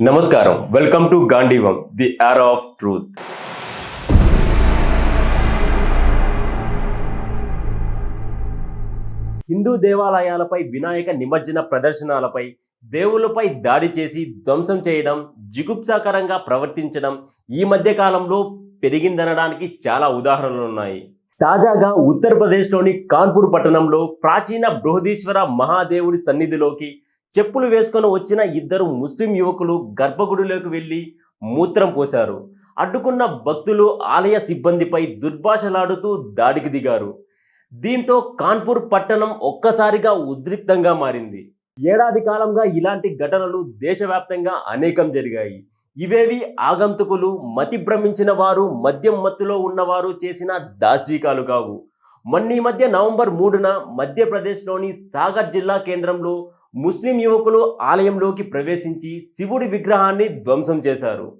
నమస్కారం. Welcome to Gandhivam the art of truth Hindu దేవాలయాలపై Vinayaka నిమజ్జన ప్రదర్శనలపై దేవుళ్ళపై దాడి చేసి ధ్వంసం చేయడం జిగుప్సాకరంగా ప్రవర్తించడం ఈ మధ్య కాలంలో పెరిగిందనడానికి చాలా ఉదాహరణలు ఉన్నాయి. తాజాగా ఉత్తరప్రదేశ్లోని కాన్పూర్ పట్టణంలో ప్రాచీన బృహదీశ్వర మహాదేవుడి సన్నిధిలోకి చెప్పులు వేసుకొని వచ్చిన ఇద్దరు ముస్లిం యువకులు గర్భగుడిలోకి వెళ్ళి మూత్రం పోశారు. అడ్డుకున్న భక్తులు ఆలయ సిబ్బందిపై దుర్భాషలాడుతూ దాడికి దిగారు. దీంతో కాన్పూర్ పట్టణం ఒక్కసారిగా ఉద్రిక్తంగా మారింది. ఏడాది కాలంగా ఇలాంటి ఘటనలు దేశవ్యాప్తంగా అనేకం జరిగాయి. ఇవేవి ఆగంతుకులు మతి భ్రమించిన వారు మద్యం మత్తులో ఉన్నవారు చేసిన దాష్టీకాలు కావు. మొన్న ఈ మధ్య నవంబర్ మూడున మధ్యప్రదేశ్లోని సాగర్ జిల్లా కేంద్రంలో ముస్లిం యువకులు ఆలయంలోకి ప్రవేశించి శివుడి విగ్రహాన్ని ధ్వంసం చేశారు.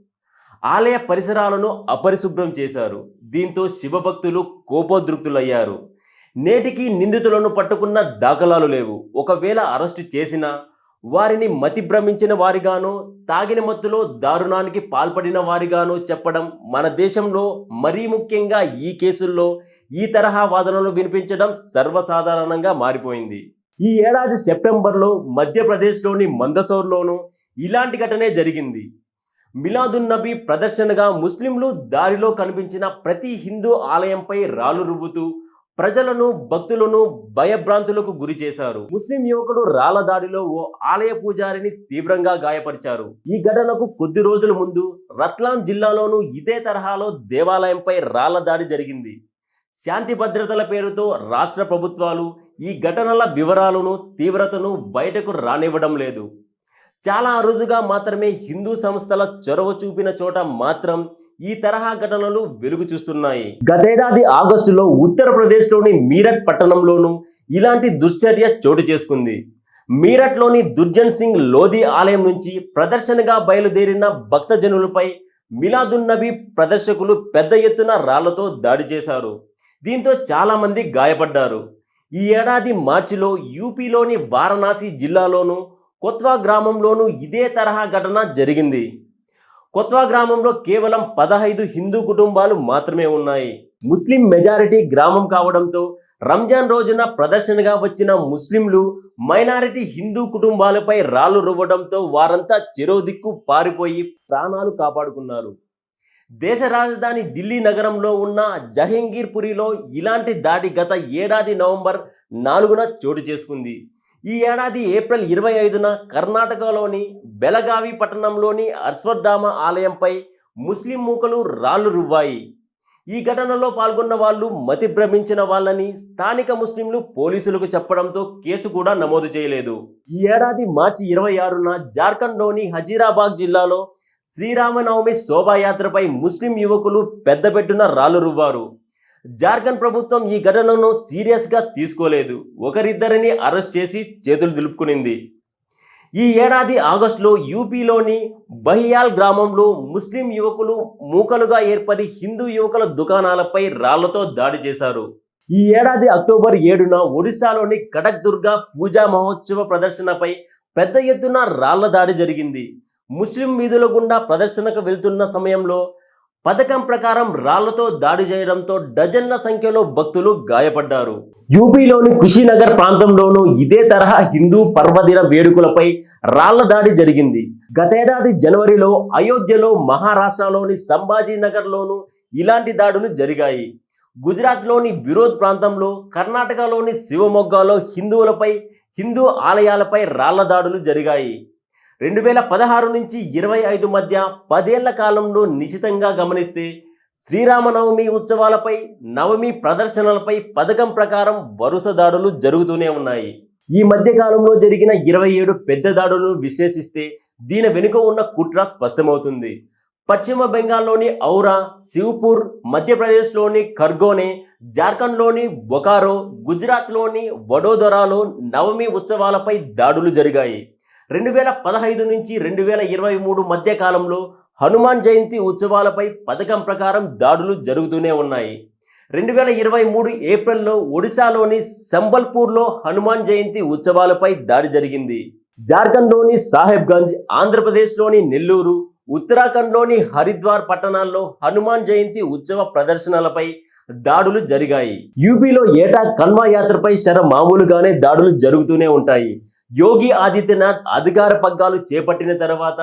ఆలయ పరిసరాలను అపరిశుభ్రం చేశారు. దీంతో శివభక్తులు కోపోద్రుక్తులయ్యారు. నేటికి నిందితులను పట్టుకున్న దాఖలాలు లేవు. ఒకవేళ అరెస్టు చేసినా వారిని మతి భ్రమించిన వారిగానో తాగిన మత్తులో దారుణానికి పాల్పడిన వారిగానో చెప్పడం మన దేశంలో మరీ ముఖ్యంగా ఈ కేసుల్లో ఈ తరహా వాదనలు వినిపించడం సర్వసాధారణంగా మారిపోయింది. ఈ ఏడాది సెప్టెంబర్లో మధ్యప్రదేశ్లోని మందసౌర్లోనూ ఇలాంటి ఘటనే జరిగింది. మిలాదున్ నబీ ప్రదర్శనగా ముస్లింలు దారిలో కనిపించిన ప్రతి హిందూ ఆలయంపై రాళ్ళు రువ్వుతూ ప్రజలను భక్తులను భయభ్రాంతులకు గురి చేశారు. ముస్లిం యువకుడు రాళ్ళ దాడిలో ఓ ఆలయ పూజారిని తీవ్రంగా గాయపరిచారు. ఈ ఘటనకు కొద్ది రోజుల ముందు రత్లాం జిల్లాలోనూ ఇదే తరహాలో దేవాలయంపై రాళ్ళ దాడి జరిగింది. శాంతి భద్రతల పేరుతో రాష్ట్ర ప్రభుత్వాలు ఈ ఘటనల వివరాలను తీవ్రతను బయటకు రానివ్వడం లేదు. చాలా అరుదుగా మాత్రమే హిందూ సంస్థల చొరవ చూపిన చోట మాత్రం ఈ తరహా ఘటనలు వెలుగు చూస్తున్నాయి. గతేడాది ఆగస్టులో ఉత్తరప్రదేశ్లోని మీరట్ పట్టణంలోనూ ఇలాంటి దుశ్చర్య చోటు చేసుకుంది. మీరట్లోని దుర్జన్ సింగ్ లోధి ఆలయం నుంచి ప్రదర్శనగా బయలుదేరిన భక్తజనులపై మిలాదున్ నబీ ప్రదర్శకులు పెద్ద ఎత్తున రాళ్ళతో దాడి చేశారు. దీంతో చాలామంది గాయపడ్డారు. ఈ ఏడాది మార్చిలో యూపీలోని వారణాసి జిల్లాలోనూ కొత్వా గ్రామంలోనూ ఇదే తరహా ఘటన జరిగింది. కొత్వా గ్రామంలో కేవలం పదహైదు హిందూ కుటుంబాలు మాత్రమే ఉన్నాయి. ముస్లిం మెజారిటీ గ్రామం కావడంతో రంజాన్ రోజున ప్రదర్శనగా వచ్చిన ముస్లింలు మైనారిటీ హిందూ కుటుంబాలపై రాళ్ళు రువ్వడంతో వారంతా చెరో దిక్కు పారిపోయి ప్రాణాలు కాపాడుకున్నారు. దేశ రాజధాని ఢిల్లీ నగరంలో ఉన్న జహంగీర్పురిలో ఇలాంటి దాడి గత ఏడాది నవంబర్ నాలుగున చోటు చేసుకుంది. ఈ ఏడాది ఏప్రిల్ ఇరవై ఐదున కర్ణాటకలోని బెలగావి పట్టణంలోని అశ్వత్థామ ఆలయంపై ముస్లిం మూకలు రాళ్ళు రువ్వాయి. ఈ ఘటనలో పాల్గొన్న వాళ్ళు మతి భ్రమించిన వాళ్ళని స్థానిక ముస్లింలు పోలీసులకు చెప్పడంతో కేసు కూడా నమోదు చేయలేదు. ఈ ఏడాది మార్చి ఇరవై ఆరున జార్ఖండ్లోని హజీరాబాద్ జిల్లాలో శ్రీరామనవమి శోభాయాత్రపై ముస్లిం యువకులు పెద్దపెట్టున రాళ్ళు రువ్వారు. జార్ఖండ్ ప్రభుత్వం ఈ ఘటనను సీరియస్గా తీసుకోలేదు. ఒకరిద్దరిని అరెస్ట్ చేసి చేతులు దులుపుకునింది. ఈ ఏడాది ఆగస్టులో యూపీలోని బహియాల్ గ్రామంలో ముస్లిం యువకులు మూకలుగా ఏర్పడి హిందూ యువకుల దుకాణాలపై రాళ్ళతో దాడి చేశారు. ఈ ఏడాది అక్టోబర్ ఏడున ఒడిశాలోని కటక్ దుర్గా పూజా మహోత్సవ ప్రదర్శనపై పెద్ద ఎత్తున రాళ్ళ దాడి జరిగింది. ముస్లిం వీధుల గుండా ప్రదర్శనకు వెళ్తున్న సమయంలో పథకం ప్రకారం రాళ్ళతో దాడి చేయడంతో డజన్ల సంఖ్యలో భక్తులు గాయపడ్డారు. యూపీలోని కుషీనగర్ ప్రాంతంలోనూ ఇదే తరహా హిందూ పర్వదిన వేడుకలపై రాళ్ళ దాడి జరిగింది. గతేడాది జనవరిలో అయోధ్యలో మహారాష్ట్రలోని సంభాజీనగర్లోనూ ఇలాంటి దాడులు జరిగాయి. గుజరాత్లోని విరోధ్ ప్రాంతంలో కర్ణాటకలోని శివమొగ్గాలో హిందువులపై హిందూ ఆలయాలపై రాళ్ళ దాడులు జరిగాయి. రెండు వేల పదహారు నుంచి ఇరవై ఐదు మధ్య పదేళ్ళ కాలంలో నిశితంగా గమనిస్తే శ్రీరామనవమి ఉత్సవాలపై నవమి ప్రదర్శనలపై పథకం ప్రకారం వరుస దాడులు జరుగుతూనే ఉన్నాయి. ఈ మధ్య కాలంలో జరిగిన ఇరవై ఏడు పెద్ద దాడులను విశ్లేషిస్తే దీని వెనుక ఉన్న కుట్ర స్పష్టమవుతుంది. పశ్చిమ బెంగాల్లోని ఔరా శివపూర్ మధ్యప్రదేశ్లోని ఖర్గోనే జార్ఖండ్లోని బొకారో గుజరాత్లోని వడోదరాలో నవమి ఉత్సవాలపై దాడులు జరిగాయి. రెండు వేల పదహైదు నుంచి రెండు వేల ఇరవై మూడు మధ్య కాలంలో హనుమాన్ జయంతి ఉత్సవాలపై పథకం ప్రకారం దాడులు జరుగుతూనే ఉన్నాయి. రెండు వేల ఇరవై మూడు ఏప్రిల్లో ఒడిశాలోని సంబల్పూర్లో హనుమాన్ జయంతి ఉత్సవాలపై దాడి జరిగింది. జార్ఖండ్లోని సాహెబ్గంజ్ ఆంధ్రప్రదేశ్లోని నెల్లూరు ఉత్తరాఖండ్లోని హరిద్వార్ పట్టణాల్లో హనుమాన్ జయంతి ఉత్సవ ప్రదర్శనలపై దాడులు జరిగాయి. యూపీలో ఏటా కన్వా యాత్రపై శర మామూలుగానే దాడులు జరుగుతూనే ఉంటాయి. యోగి ఆదిత్యనాథ్ అధికార పగ్గాలు చేపట్టిన తర్వాత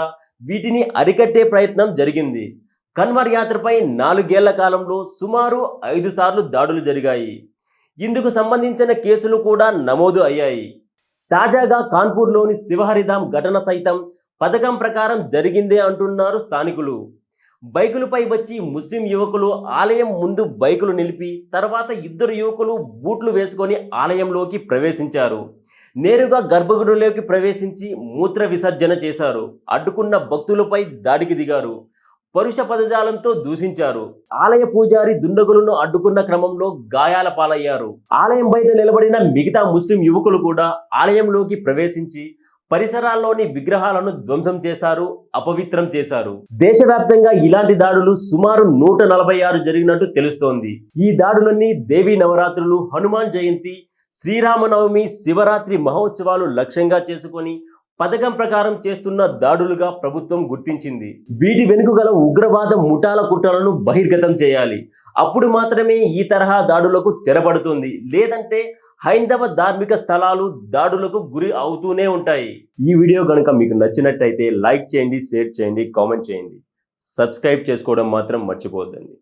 వీటిని అరికట్టే ప్రయత్నం జరిగింది. కన్వర్ యాత్రపై నాలుగేళ్ళ కాలంలో సుమారు ఐదు సార్లు దాడులు జరిగాయి. ఇందుకు సంబంధించిన కేసులు కూడా నమోదు అయ్యాయి. తాజాగా కాన్పూర్లోని శివహరిధామ్ ఘటన సైతం పథకం ప్రకారం జరిగిందే అంటున్నారు స్థానికులు. బైకులపై వచ్చి ముస్లిం యువకులు ఆలయం ముందు బైకులు నిలిపి తర్వాత ఇద్దరు యువకులు బూట్లు వేసుకొని ఆలయంలోకి ప్రవేశించారు. నేరుగా గర్భగుడిలోకి ప్రవేశించి మూత్ర విసర్జన చేశారు. అడ్డుకున్న భక్తులపై దాడికి దిగారు. పరుష పదజాలంతో దూషించారు. ఆలయ పూజారి దుండగులను అడ్డుకున్న క్రమంలో గాయాల పాలయ్యారు. ఆలయం బయట నిలబడిన మిగతా ముస్లిం యువకులు కూడా ఆలయంలోకి ప్రవేశించి పరిసరాల్లోని విగ్రహాలను ధ్వంసం చేశారు అపవిత్రం చేశారు. దేశవ్యాప్తంగా ఇలాంటి దాడులు సుమారు నూట నలభై ఆరు జరిగినట్టు తెలుస్తోంది. ఈ దాడులన్నీ దేవీ నవరాత్రులు హనుమాన్ జయంతి శ్రీరామనవమి శివరాత్రి మహోత్సవాలు లక్ష్యంగా చేసుకొని పథకం ప్రకారం చేస్తున్న దాడులుగా ప్రభుత్వం గుర్తించింది. వీటి వెనుక గల ఉగ్రవాద ముఠాల కుట్రలను బహిర్గతం చేయాలి. అప్పుడు మాత్రమే ఈ తరహా దాడులకు తెరపడుతుంది. లేదంటే హైందవ ధార్మిక స్థలాలు దాడులకు గురి అవుతూనే ఉంటాయి. ఈ వీడియో కనుక మీకు నచ్చినట్టయితే లైక్ చేయండి షేర్ చేయండి కామెంట్ చేయండి. సబ్స్క్రైబ్ చేసుకోవడం మాత్రం మర్చిపోవద్దండి.